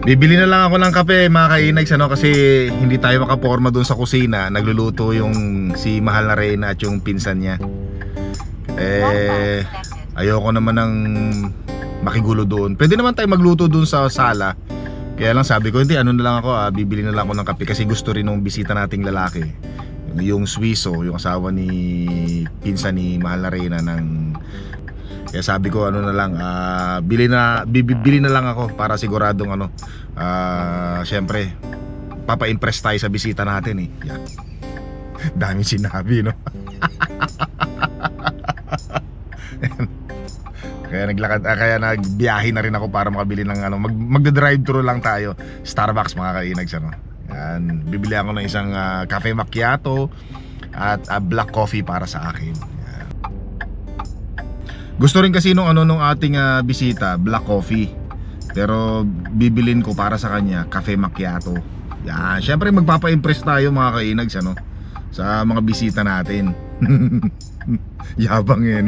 Bibili na lang ako ng kape mga kainags ano kasi hindi tayo makaporma doon sa kusina. Nagluluto yung si Mahal na Reyna at yung pinsan niya. Eh ayoko naman ng makigulo doon. Pwede naman tayo magluto doon sa sala. Kaya lang sabi ko hindi ano na lang ako ah, bibili na lang ako ng kape kasi gusto rin ng bisita nating lalaki. Yung Swiso, yung asawa ni pinsan ni Mahal na Reyna ng kaya sabi ko ano na lang, ah, bili na bibili na lang ako para siguradong ano, ah, syempre papa-impress tayo sa bisita natin eh. Yan. Dami sinabi no. kaya naglakad ah, kaya nagbiyahe na rin ako para makabili ng ano, mag, magda-drive thru lang tayo. Starbucks mga kainags ano. Yan, bibili ako ng isang ah, cafe macchiato at ah, black coffee para sa akin. Gusto rin kasi nung ano nung ating ah, bisita, black coffee. Pero bibilin ko para sa kanya cafe macchiato. Yan, syempre magpapa-impress tayo mga kainags ano sa mga bisita natin. Yabang yan.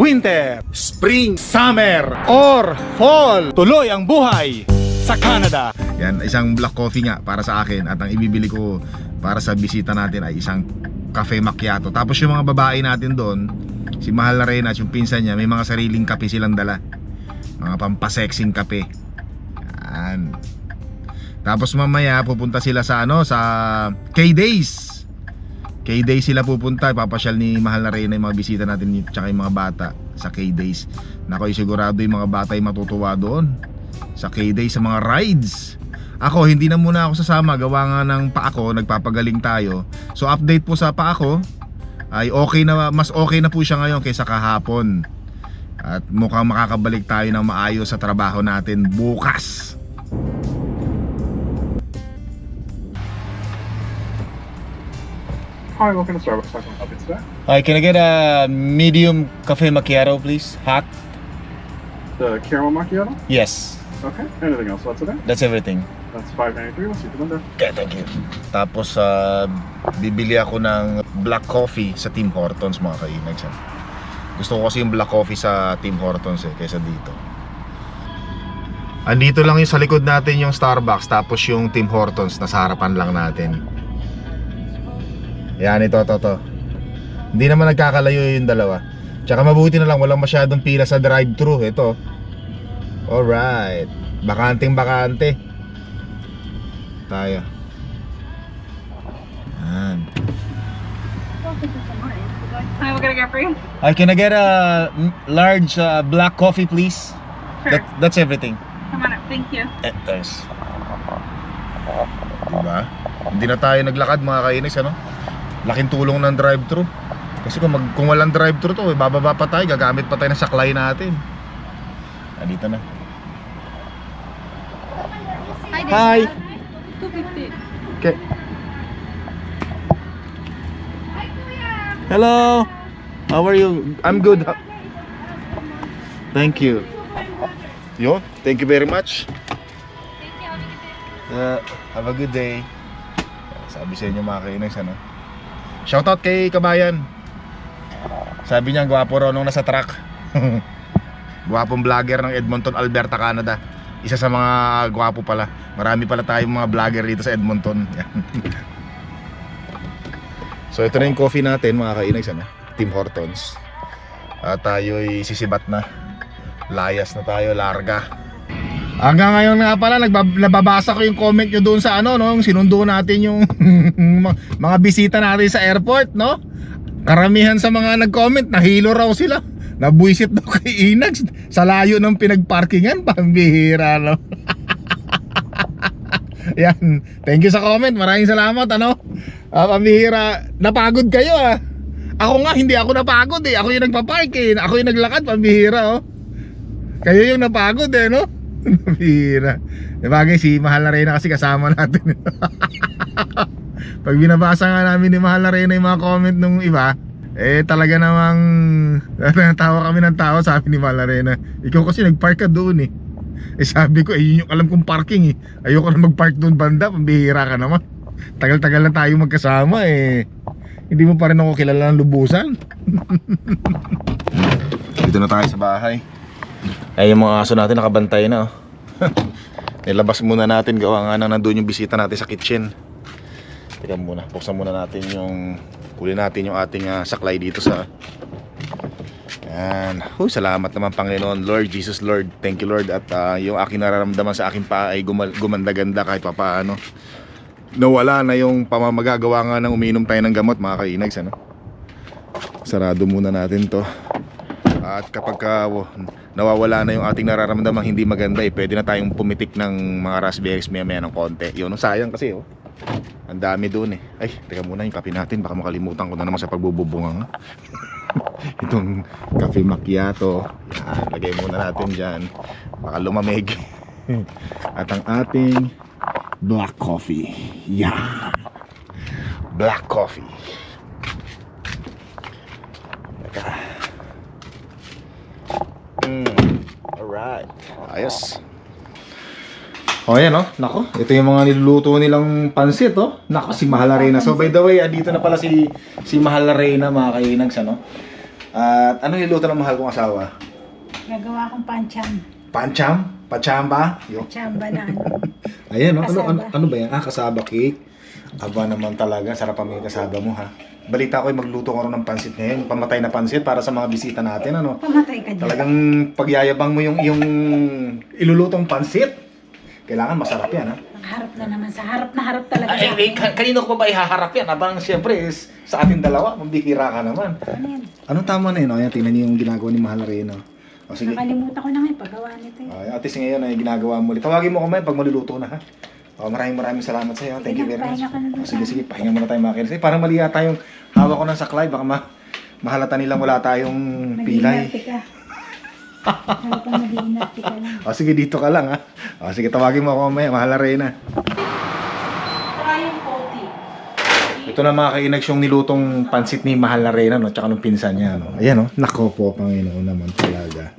Winter, Spring, Summer, or Fall. Tuloy ang buhay sa Canada. Yan, isang black coffee nga para sa akin at ang ibibili ko para sa bisita natin ay isang cafe macchiato. Tapos yung mga babae natin doon, si Mahal na Reyna at yung pinsan niya, may mga sariling kape silang dala. Mga pampasexing kape. Yan. Tapos mamaya pupunta sila sa ano, sa K-Days. K-Days sila pupunta, ipapasyal ni Mahal na Reyna yung mga bisita natin tsaka yung mga bata sa K-Days. Nako, sigurado yung mga bata ay matutuwa doon sa K-Days, sa mga rides. Ako, hindi na muna ako sasama. Gawa nga ng paa ko, nagpapagaling tayo. So, update po sa paa ko ay okay na, mas okay na po siya ngayon kaysa kahapon. At mukhang makakabalik tayo ng maayos sa trabaho natin bukas. Hi, welcome to Starbucks. How can I help you today? Hi, can I get a medium cafe macchiato, please? Hot? The caramel macchiato? Yes, Okay. Anything else about today? that's everything. That's five ninety three. We'll see you window. Okay, thank you. Tapos, ah, bibili ako ng black coffee sa Tim Hortons mga kainags. Gusto ko kasi yung black coffee sa Tim Hortons eh, kaysa dito. Andito lang yung sa likod natin yung Starbucks tapos yung Tim Hortons nasa harapan lang natin. Yan ito, to, to. Hindi naman nagkakalayo yung dalawa. Tsaka mabuti na lang walang masyadong pila sa drive-thru. Ito. Alright. Bakanting bakante. Tayo. Yan. Hi, what can I get for you? Hi, can I get a large uh, black coffee, please? Sure. That, that's everything. Come on up. Thank you. Eh, thanks. Diba? Hindi na tayo naglakad mga kainis ano? Laking tulong ng drive-thru. Kasi kung, mag, kung walang drive-thru to, eh, bababa pa tayo, gagamit pa tayo ng saklay natin. Ah, dito na. Hi! 250. Okay. Hello. How are you? I'm good. Thank you. Yo, thank you very much. Uh, have a good day. Sabi sa inyo mga kainis, ano? Shoutout kay Kabayan. Sabi niya, gwapo raw nung nasa truck. Gwapong vlogger ng Edmonton, Alberta, Canada. Isa sa mga gwapo pala. Marami pala tayong mga vlogger dito sa Edmonton. So ito na yung coffee natin mga kainags, ano? Tim Hortons. At tayo'y sisibat na. Layas na tayo, larga. Hanggang ngayon nga pala, nagbab- nababasa ko yung comment nyo doon sa ano, no? Sinundo natin yung mga bisita natin sa airport, no? Karamihan sa mga nag-comment, nahilo raw sila. Nabuisit daw kay Inags sa layo ng pinagparkingan, pambihira, no? Yan. Thank you sa comment. Maraming salamat, ano? Ah, pambihira. Napagod kayo, ah. Ako nga, hindi ako napagod, eh. Ako yung nagpa-park, eh. Ako yung naglakad, pambihira, oh. Kayo yung napagod, eh, no? Pambihira. E bagay, si Mahal na Reyna kasi kasama natin. Pag binabasa nga namin ni Mahal na Reyna yung mga comment nung iba, eh talaga namang tawa kami ng tawa sabi ni Mahal na Reyna. Ikaw kasi nagpark ka doon eh. Eh sabi ko, eh yun yung alam kong parking eh. Ayoko na magpark doon banda, pambihira ka naman. Tagal-tagal na tayo magkasama eh. Hindi mo pa rin ako kilala ng lubusan. Dito na tayo sa bahay. Ay, yung mga aso natin nakabantay na oh. Nilabas muna natin gawa nga na nandun yung bisita natin sa kitchen. Teka muna, buksan muna natin yung kunin natin yung ating ah, saklay dito sa yan. Huy, salamat naman Panginoon, Lord Jesus Lord. Thank you Lord at ah, yung aking nararamdaman sa aking paa ay gumanda-ganda kahit papaano. Nawala na yung pamamagagawa nga ng uminom tayo ng gamot mga kainags ano. Sarado muna natin to. At kapag ka, nawawala na yung ating nararamdaman hindi maganda eh, pwede na tayong pumitik ng mga raspberries maya maya ng konti. Yun, sayang kasi oh. Ang dami doon eh. Ay, teka muna yung kape natin. Baka makalimutan ko na naman sa pagbububunga. Itong cafe macchiato. Yan, lagay muna natin dyan. Baka lumamig. At ang ating black coffee. Yan. Black coffee. Teka. Mm, alright. Ayos. O yan oh, nako, ito yung mga niluluto nilang pansit oh. Nako, si Mahal Arena. So by the way, andito na pala si si Mahal Arena mga kainags ano. At ano niluto ng mahal kong asawa? Gagawa akong pancham. Pancham? Pachamba? Yo. Chamba na. Ayan oh, ano, ano, ano ba yan? Ah, kasaba cake. Aba naman talaga, sarap pa may kasaba mo ha. Balita ko ay magluto ko rin ng pansit ngayon, pamatay na pansit para sa mga bisita natin ano. Pamatay ka dyan. Talagang pagyayabang mo yung yung ilulutong pansit. Kailangan masarap yan ha. Nakaharap na naman sa harap na harap talaga Ay, sa eh, ka- kanino ko pa ba ihaharap yan? Abang siyempre is sa atin dalawa, mabikira ka naman. Ano yan? Anong tama na yun? O, Ayan, tingnan niyo yung ginagawa ni Mahal Reno. O sige. Nakalimutan ko na nga yung paggawa nito. eh. Ay, atis ngayon ay ginagawa mo ulit. Tawagin mo kami pag maluluto na ha. O, maraming maraming salamat sa iyo. Thank you very much. Pahinga ka na O, dun sige, sa- sige. Pahinga muna tayo mga kinis. Parang mali yata yung hawak ko ng saklay. Baka ma mahalata nilang wala tayong pilay. Mag-inarte ka. Harap na mag-inarte ka lang. O, sige, dito ka lang ha. O, sige, tawagin mo ako mamaya. Mahal coating. Ito na mga kainags yung nilutong pansit ni Mahal na Reyna, no? Tsaka nung pinsan niya, no? Ayan, no? Nako po, Panginoon naman talaga.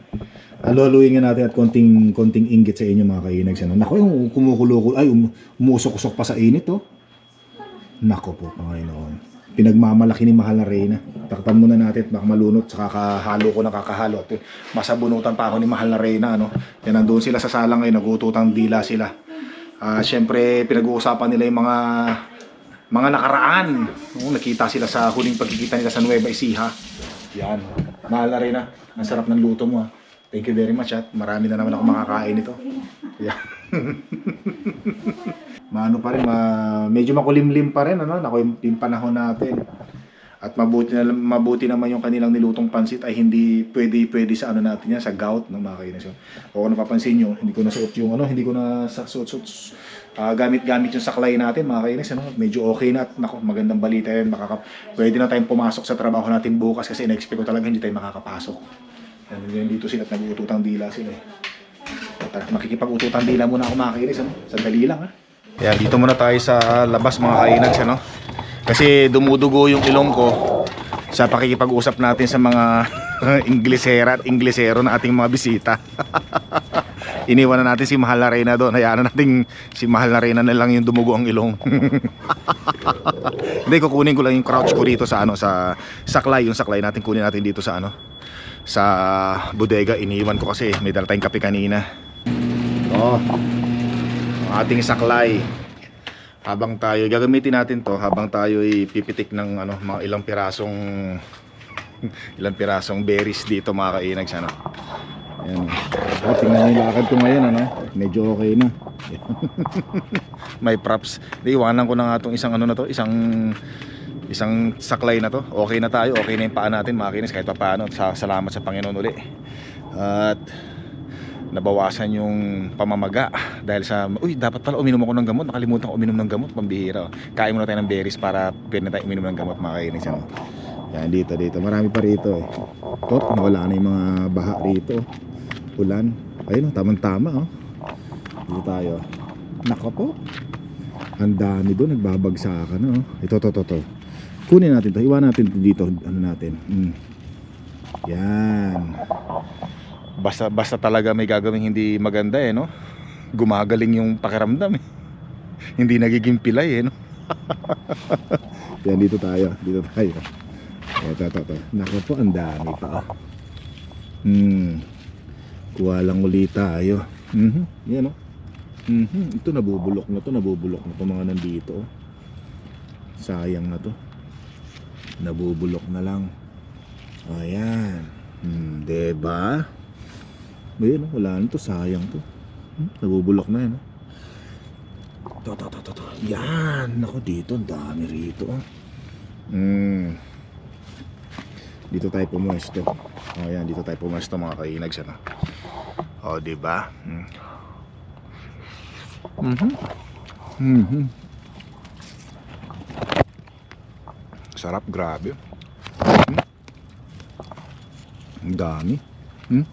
Aluluin nga natin at konting, konting inggit sa inyo mga kainags, ano? Nako, yung kumukulo ay, um, umusok-usok pa sa init, oh. Nako po, Panginoon. Pinagmamalaki ni Mahal na Reyna. Takpan muna natin, baka malunot sa kakahalo ko na kakahalo. Masabunutan pa ako ni Mahal na Reyna, ano? Yan, nandun sila sa salang ngayon, nagututang dila sila. Ah, syempre, pinag-uusapan nila yung mga mga nakaraan. Oo, nakita sila sa huling pagkikita nila sa Nueva Ecija. Yan. Mahal na ah. Ang sarap ng luto mo ah. Thank you very much at marami na naman ako makakain ito. Yan. Maano pa rin, ma medyo makulimlim pa rin ano, nako yung, yung panahon natin. At mabuti na mabuti naman yung kanilang nilutong pansit ay hindi pwede pwede sa ano natin yan sa gout ng mga kainis. O kung napapansin nyo, hindi ko nasuot yung ano, hindi ko na suot suot ah, gamit-gamit yung saklay natin mga kainis ano, medyo okay na at nako magandang balita yan makaka pwede na tayong pumasok sa trabaho natin bukas kasi in-expect ko talaga hindi tayo makakapasok. Yan, yan dito sila at nag-uututang dila sila eh. Makikipag-ututan dila muna ako mga kainis ano, sandali lang ha. Yan, dito muna tayo sa labas mga kainags ano. Kasi dumudugo yung ilong ko sa pakikipag-usap natin sa mga Inglesera at Inglesero na ating mga bisita. Iniwan na natin si Mahal na Reyna doon. Hayaan na natin si Mahal na Reyna na lang yung dumugo ang ilong. Hindi, kukunin ko lang yung crouch ko dito sa ano sa saklay. Yung saklay natin kunin natin dito sa ano sa bodega. Iniwan ko kasi may dala tayong kape kanina. Oh, ating saklay. Habang tayo gagamitin natin to habang tayo ipipitik ng ano mga ilang pirasong ilang pirasong berries dito mga kainags ano. Ayan. Oh, tingnan yung lakad ko ngayon ano. Medyo okay na. May props. Iwanan ko na nga tong isang ano na to isang isang saklay na to. Okay na tayo okay na yung paa natin mga kainis kahit pa paano sa, salamat sa Panginoon uli. At nabawasan yung pamamaga dahil sa uy dapat pala uminom ako ng gamot. Nakalimutan ko uminom ng gamot. Pambihira. Kain muna tayo ng berries para pwede tayo uminom ng gamot mga kainis ano? yan dito dito. Marami pa rito eh. Tot nawala na yung mga baha rito. Ulan. Ayun oh, tamang tama oh. Dito tayo. Nako po. Ang dami doon nagbabagsakan oh. Ito to to to kunin natin to. Iwan natin to dito. Ano natin? Mm. yan basta basta talaga may gagawing hindi maganda eh no gumagaling yung pakiramdam eh hindi nagiging pilay eh no yan dito tayo dito tayo ito ito ito naku po ang dami pa oh. hmm kuha lang ulit tayo Mhm. Yan oh. Mhm. Ito nabubulok na to, nabubulok na to mga nandito. oh. Sayang na to. Nabubulok na lang. Ayan. Hmm, 'di Ayan, wala na to. Sayang to. Hmm? Nabubulok na yan. Ito, ito, ito, ito. Yan. Ako dito. Ang dami rito. Oh. Hmm. Dito tayo pumuesto. O oh, yan, dito tayo pumuesto mga kainag siya na. Oh, o, diba? Hmm. Mm -hmm. Mm -hmm. Sarap, grabe. Hmm? Ang dami. Hmm?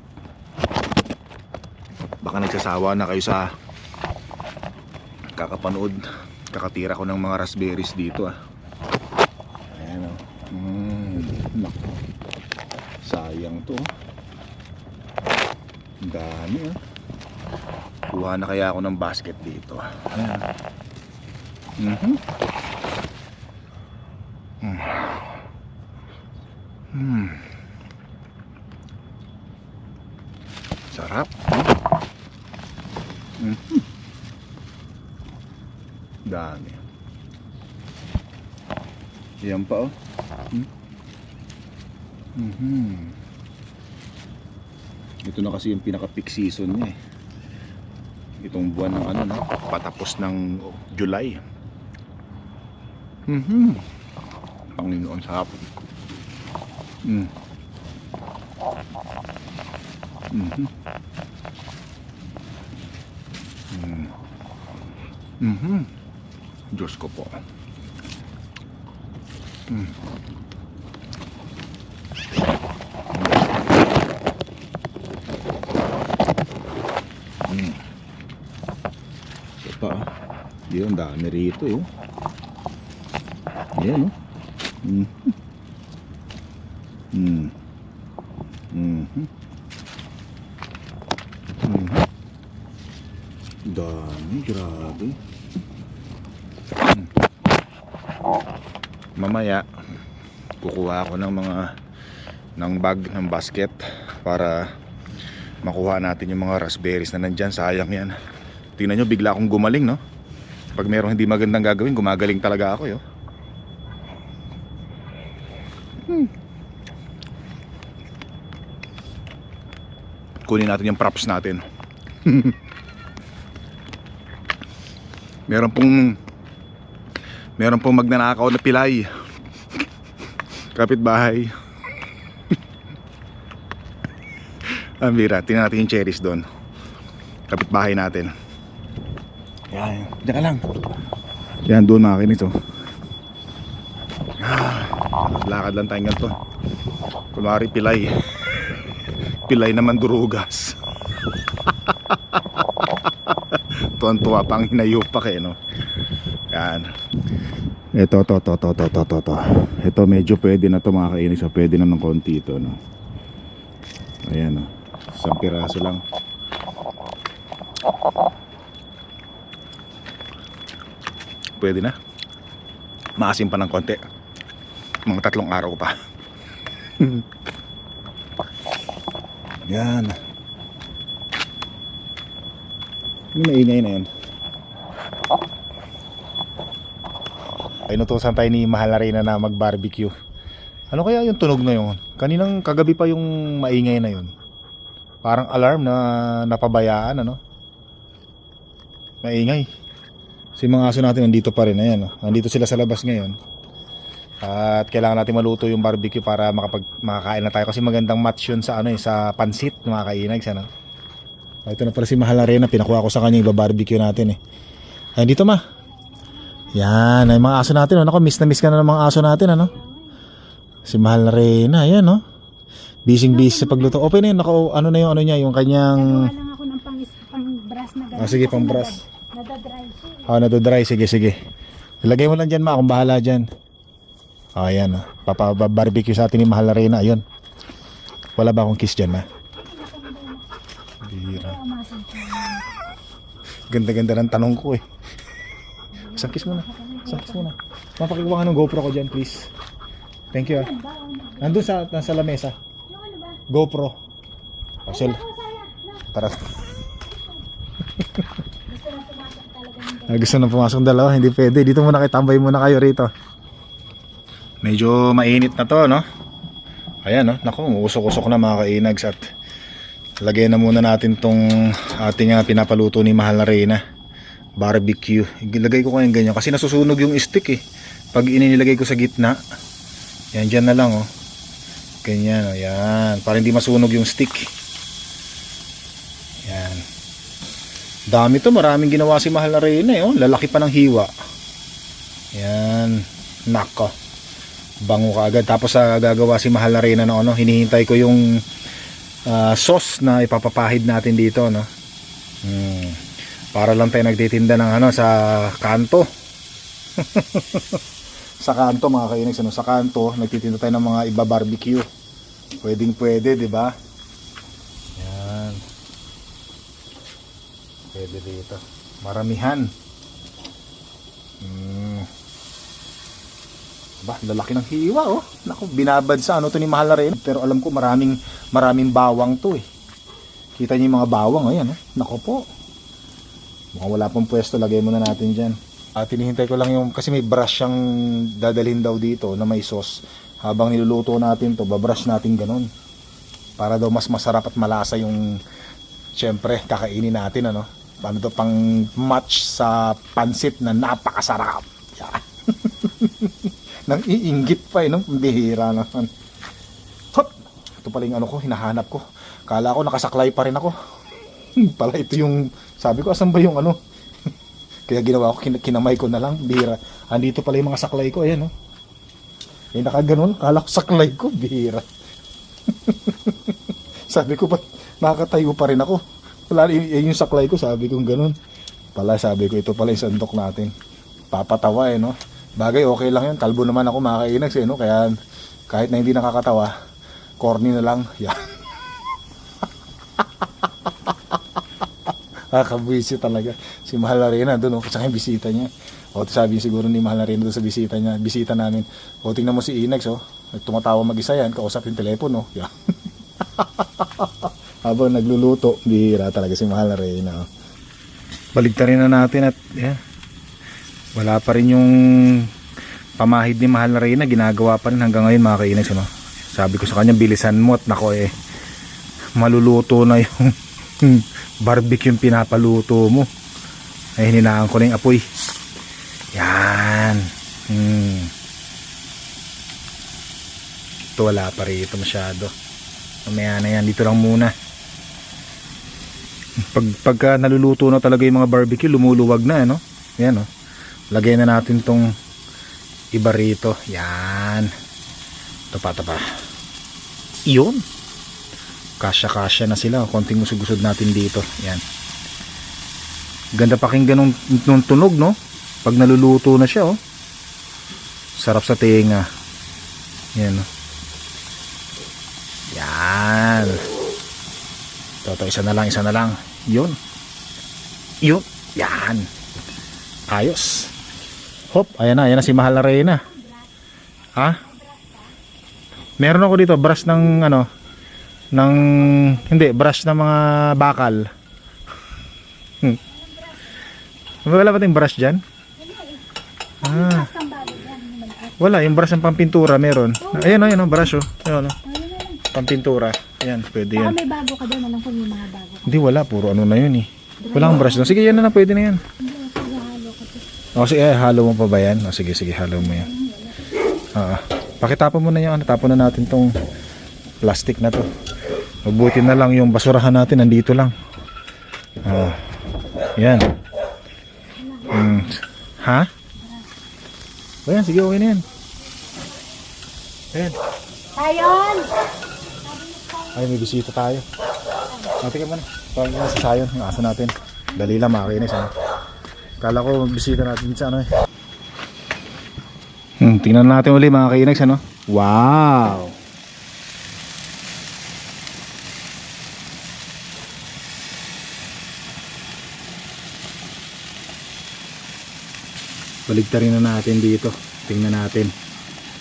Baka nagsasawa na kayo sa kakapanood kakatira ko ng mga raspberries dito ah. Ayan o mm, nako sayang to oh. Dami ah kuha na kaya ako ng basket dito ah. Ayan. Mhm mm. Mm. sarap mm. Mhm. Dami. Yan pa oh. Hmm? Mhm. Ito na kasi yung pinaka peak season niya eh. Itong buwan ng ano no, patapos ng July. Mhm. Panginoon sa hapon. Mm. Mhm. Mm. Mhm. Diyos ko po. Hmm. Hmm. Ito pa. Yun, dami rito. Oh. Ayan, oh. Hmm. Hmm. Mamaya, kukuha ako ng mga ng bag, ng basket para makuha natin yung mga raspberries na nandyan. Sayang yan. Tingnan nyo, bigla akong gumaling, no? Pag merong hindi magandang gagawin, gumagaling talaga ako, yo. Hmm. Kunin natin yung props natin. meron pong meron pong magnanakaw na pilay kapitbahay. Ang bira tingnan natin yung cherries doon. Kapitbahay natin. Yan diyan ka lang. Yan doon mga kinis oh. Ah, lakad lang tayong ganito kumari pilay. Pilay naman durugas. Tuwan-tuwa pang hinayupak eh no yan. Ito, to, to, to, to, to, to, to. Ito medyo pwede na to mga kainis. Oh. Pwede na ng konti ito. No? Ayan. No? Isang piraso lang. Pwede na. Maasim pa ng konti. Mga tatlong araw pa. Yan. Yung maingay na. Ay nutusan tayo ni Mahal na Reyna na mag barbecue ano kaya yung tunog na yun? Kaninang kagabi pa yung maingay na yun. Parang alarm na napabayaan ano? Maingay. Si mga aso natin nandito pa rin. Ayan oh. nandito sila sa labas ngayon. At kailangan natin maluto yung barbecue para makapag makakain na tayo. Kasi magandang match yun sa ano eh sa pansit mga kainag Ah, ito na pala si Mahal Arena pinakuha ko sa kanya yung barbecue natin eh. Ay dito ma yan ay mga aso natin oh. Nako, miss na miss ka na ng mga aso natin ano si Mahal Arena ayan no busy busy sa pagluto open na yun nako ano na yung ano niya yung kanyang Gawa lang ako ng pang, pang brush na gano'n. Ah, sige, pang nadad- Nadadry siya. Oh, nadodry. Sige, sige. Ilagay mo lang dyan, ma. Akong bahala dyan. Oh, ayan. Oh. Papabarbecue sa atin ni Mahal na Reyna. Ayun. Wala ba akong kiss dyan, ma? Bira. Ganda-ganda ng tanong ko eh. Isang kiss muna. Isang kiss muna. Mapakikuha ka ng GoPro ko dyan, please. Thank you, ah. Nandun sa, nasa lamesa. GoPro. Sel. Oh. No. Tara. Ah, gusto na pumasok dalawa, hindi pwede. Dito muna kayo, tambay muna kayo rito. Medyo mainit na to, no? Ayan, no? Naku, usok-usok na mga kainags at lagyan na muna natin tong ating ah, pinapaluto ni Mahal na Reyna. Barbecue. Ilagay ko kayong ganyan kasi nasusunog yung stick eh. Pag inilagay ko sa gitna, yan dyan na lang, oh. Ganyan, oh, yan. Para hindi masunog yung stick. Yan. Dami to, maraming ginawa si Mahal na Reyna eh. Oh. Lalaki pa ng hiwa. Yan. Nako. Bango ka agad. Tapos sa gagawa si Mahal na Reyna no, ano, hinihintay ko yung ah, sauce na ipapapahid natin dito. No? Hmm. Para lang tayo nagtitinda ng ano sa kanto. sa kanto mga kainags ano, sa kanto nagtitinda tayo ng mga iba barbecue. Pwedeng pwede, 'di ba? Yan. Pwede dito. Maramihan. Hmm. Ba, lalaki ng hiwa oh. Naku, binabad sa ano to ni Mahal na rin. Pero alam ko maraming maraming bawang to eh. Kita niyo yung mga bawang, ayan oh. Nako po. Mukhang wala pong pwesto, lagay muna natin dyan. At hinihintay ko lang yung, kasi may brush siyang dadalhin daw dito na may sauce. Habang niluluto natin to, babrush natin ganun. Para daw mas masarap at malasa yung, syempre, kakainin natin, ano. Ano to, pang match sa pansit na napakasarap. Yan. Nang iinggit pa, eh, no? Bihira naman. Hop! Ito pala yung ano ko, hinahanap ko. Kala ko nakasaklay pa rin ako. pala ito yung sabi ko asan ba yung ano? Kaya ginawa ko kin- kinamay ko na lang bihira. Andito pala yung mga saklay ko ayan oh. Eh nakaganon kala ko saklay ko bihira. Sabi ko ba't nakatayo pa rin ako? Wala yung saklay ko sabi ko ganun pala sabi ko ito pala yung sandok natin. Papatawa eh no? Bagay okay lang yun. Kalbo naman ako makakainags eh no? Kaya kahit na hindi nakakatawa corny na lang. Yan Kakabwisi talaga. Si Mahal Arena doon, oh, yung bisita niya. O, sabi siguro ni Mahal Arena doon sa bisita niya, bisita namin. O, tingnan mo si Inex, oh. Tumatawa mag-isa yan, kausap yung telepono. Yan. Habang nagluluto, bihira talaga si Mahal Arena. Oh. Baligtarin na natin at, yan. Wala pa rin yung pamahid ni Mahal Arena, ginagawa pa rin hanggang ngayon mga ka-Inex, ano. Sabi ko sa kanya, bilisan mo at nako eh, maluluto na yung barbecue yung pinapaluto mo. Ay hininaan ko na yung apoy. Yan. Hmm. ito wala pa rito masyado. Mamaya na yan. Dito lang muna. Pag, pagka naluluto na talaga yung mga barbecue lumuluwag na ano yan oh. lagay na natin tong iba rito. Yan. Ito pa ito pa yun kasya-kasya na sila. Konting usog-usog natin dito. Yan. Ganda pakinggan nung, nung tunog, no? Pag naluluto na siya, oh. Sarap sa tenga. Yan, oh. Yan. Ito, isa na lang, isa na lang. Yun. Yun. Yan. Ayos. Hop, ayan na, ayan na si Mahal na Reyna. Ha? Meron ako dito, brush ng ano, ng hindi brush ng mga bakal. Hmm. wala ba tayong brush dyan? ah, wala yung brush ng pampintura meron. Ayan o ayan o brush o ayan o pampintura. Ayan pwede yan. may bago ka doon, alam ko may mga bago. hindi wala. Puro ano na yun eh. Wala akong brush doon sige yan na na pwede na yan. O sige eh, halo mo pa ba yan? O sige sige halo mo yan. Ah, pakitapon mo na yan tapon na natin tong plastic na to Mabuti na lang yung basurahan natin nandito lang. Ah. yan. Hmm. Ha? O yan, sige okay na yan. Ayan. Ayon! Ay, may bisita tayo. Mati ka muna. Tawag na sa sayon, yung aso natin. Dali lang, makinis. Ano? Kala ko bisita natin sa ano eh. Hmm, tingnan natin uli mga kainags ano. Wow! Baligtarin na natin dito. Tingnan natin.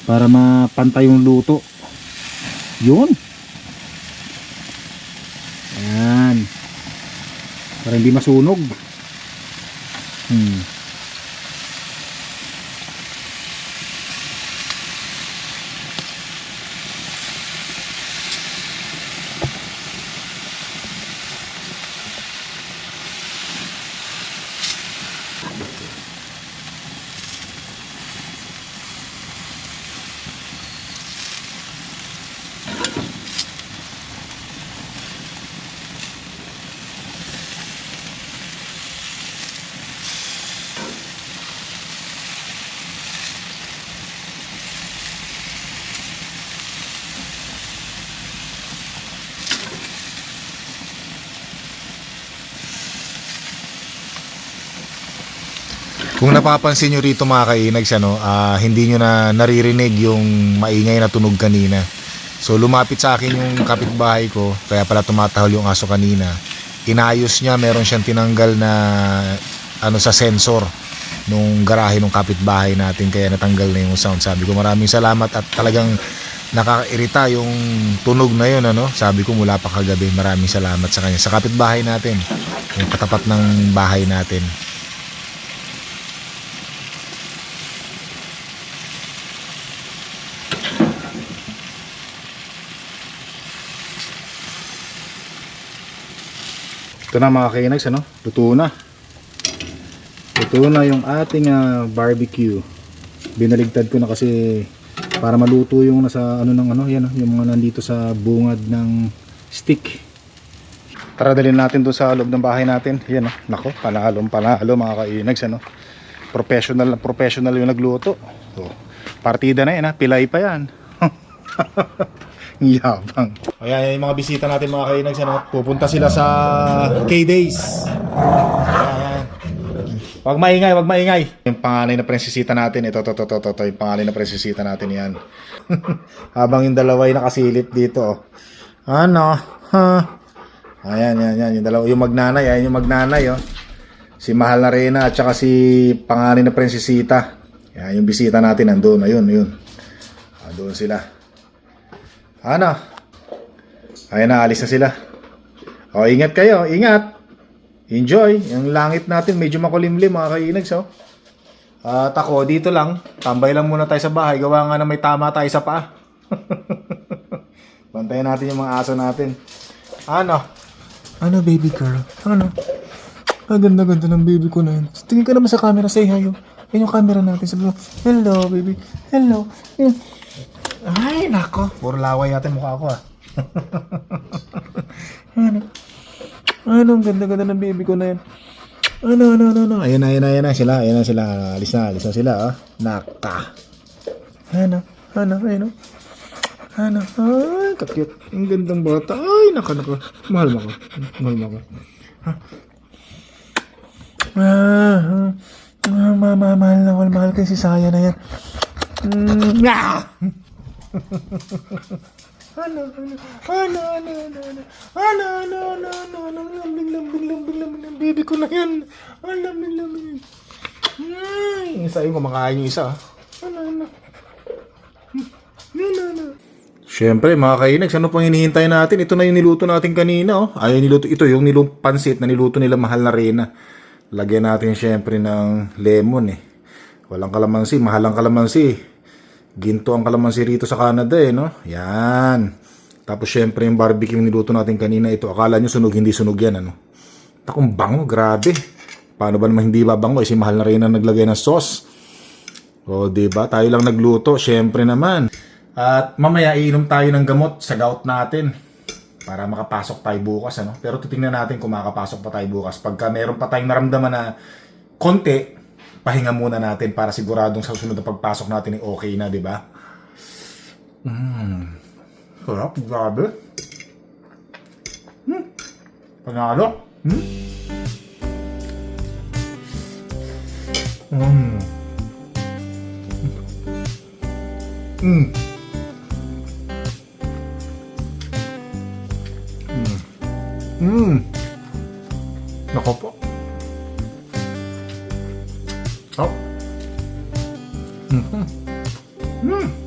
Para mapantay yung luto. Yun. Ayan. Para hindi masunog. Hmm. Kung napapansin nyo rito mga kainags, ano, ah, hindi nyo na naririnig yung maingay na tunog kanina. So lumapit sa akin yung kapitbahay ko, kaya pala tumatahol yung aso kanina. Inayos niya, meron siyang tinanggal na ano sa sensor nung garahe ng kapitbahay natin kaya natanggal na yung sound. Sabi ko maraming salamat at talagang nakakairita yung tunog na yun ano. Sabi ko mula pa kagabi, maraming salamat sa kanya. Sa kapitbahay natin, yung katapat ng bahay natin. Ito na mga kainags, ano? Luto na. Luto na yung ating ah, barbecue. Binaligtad ko na kasi para maluto yung nasa ano ng ano, yan, oh, yung mga nandito sa bungad ng stick. Tara dalhin natin doon sa loob ng bahay natin. Yan oh, nako, panalo, panalo mga kainags, ano? Professional na professional yung nagluto. Oh, partida na yan ha, pilay pa yan. Ang Yabang. Ayan, yung mga bisita natin mga kainags, ano, pupunta sila sa K-Days. Ayan. Wag maingay, wag maingay. Yung panganay na prinsesita natin, ito, ito, ito, ito, ito, yung panganay na prinsesita natin yan. Habang yung dalawa ay nakasilip dito. oh. Ano? Ha? Ayan, yan, yan. Yung dalawa, yung magnanay, ayan yung magnanay, oh. Si Mahal na Reyna at saka si panganay na prinsesita. Yan, yung bisita natin nandun, ayun, ayun. Ah, doon sila. Ano? Ayan na, alis na sila. O, ingat kayo, ingat. Enjoy. Yung langit natin medyo makulimlim mga kainags, oh. At ako, dito lang. Tambay lang muna tayo sa bahay. Gawa nga na may tama tayo sa paa. Bantayan natin yung mga aso natin. Ano? Ano, baby girl? Ano? Ang ganda-ganda ng baby ko na yun. Tingin ka naman sa camera, say hi. oh. Yan yung camera natin. Sabi mo, hello, baby. Hello. Yan. Ay, nako. Puro laway natin mukha ko ah. ano? Ano, ang ganda-ganda ng baby ko na yan. Ano, ano, ano, ano. Ayan na, ayan na, ayan na sila. Ayan na sila. Alis na, alis na sila ah. Naka. Ano, ano, ano. Ano, ay, kakit. Ang gandang bata. Ay, naka, naka. Mahal mo ko. Mahal mo ko. Ha? Ah, ah, ah, ma, ma, mahal na, mahal, mahal kayo si Saya na yan. Mm, ah! Ano, ano, ano, ano, ano, ano, ano, ano, ano, ano, ano, lambing, lambing, lambing, lambing, ng baby ko na yan. Ang lambing, lambing. Ay, isa yung kumakain yung isa. Ano, ano. Ano, ano. Siyempre, mga kainags, ano pang hinihintay natin? Ito na yung niluto natin kanina, oh. Ay, niluto, ito yung nilutong pansit na niluto nila mahal na rena. Lagyan natin siyempre ng lemon, eh. Walang kalamansi, mahal ang kalamansi. Ginto ang kalamansi rito sa Canada eh, no? Yan. Tapos syempre yung barbecue niluto natin kanina ito. Akala nyo sunog, hindi sunog yan, ano? Takong bango, grabe. Paano ba naman hindi babango? Eh, si mahal na rin na naglagay ng sauce. O, di ba? Tayo lang nagluto, syempre naman. At mamaya iinom tayo ng gamot sa gout natin para makapasok tayo bukas, ano? Pero titingnan natin kung makakapasok pa tayo bukas. Pagka meron pa tayong naramdaman na konti, pahinga muna natin para siguradong sa susunod na pagpasok natin ay okay na, di ba? Mmm. Sarap, grabe. Hmm. Panalo. Hmm. Mm. Mm. Mm. Mm. Nako po. Mm-hmm. Mm. mm.